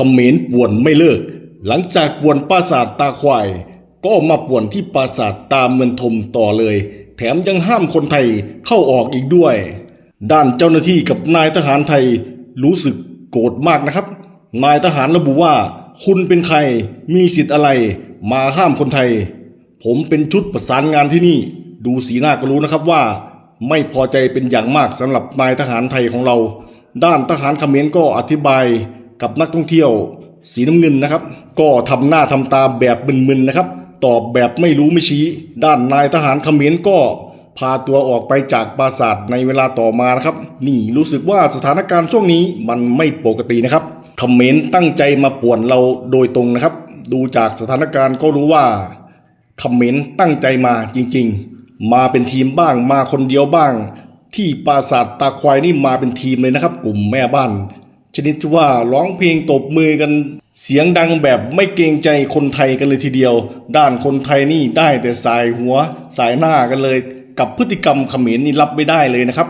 ขมรป่วนไม่เลิก หลังจากป่วนปราสาทตาควาย ก็มาป่วนที่ปราสาทตาเมืองทมต่อเลย แถมยังห้ามคนไทยเข้าออกอีกด้วย ด้านเจ้าหน้าที่กับนายทหารไทยรู้สึกโกรธมากนะครับ นายทหารระบุว่า คุณเป็นใครมีสิทธิ์อะไร มาห้ามคนไทย ผมเป็นชุดประสานงานที่นี่ ดูสีหน้าก็รู้นะครับว่า ไม่พอใจเป็นอย่างมากสำหรับนายทหารไทยของเรา ด้านทหารเขมรก็อธิบาย กับนักท่องเที่ยวสีน้ำเงินนะครับ ก็ทำหน้าทำตาแบบมึนๆนะครับ ตอบแบบไม่รู้ไม่ชี้ ด้านนายทหารเขมรก็พาตัวออกไปจากปราสาทในเวลาต่อมานะครับ นี่รู้สึกว่าสถานการณ์ช่วงนี้มันไม่ปกตินะครับเขมรตั้งใจมาป่วนเราโดยตรงนะครับ ดูจากสถานการณ์ก็รู้ว่าเขมรตั้งใจมาจริง ๆ มาเป็นทีมบ้างมาคนเดียวบ้าง ที่ปราสาทตาควายนี่มาเป็นทีมเลยนะครับ กลุ่มแม่บ้าน ชนิดที่ว่าร้องเพลงตบมือกันเสียงดังแบบไม่เกรงใจคนไทยกันเลยทีเดียว ด้านคนไทยนี่ได้แต่สายหัวสายหน้ากันเลย กับพฤติกรรมเขมรนี่รับไม่ได้เลยนะครับ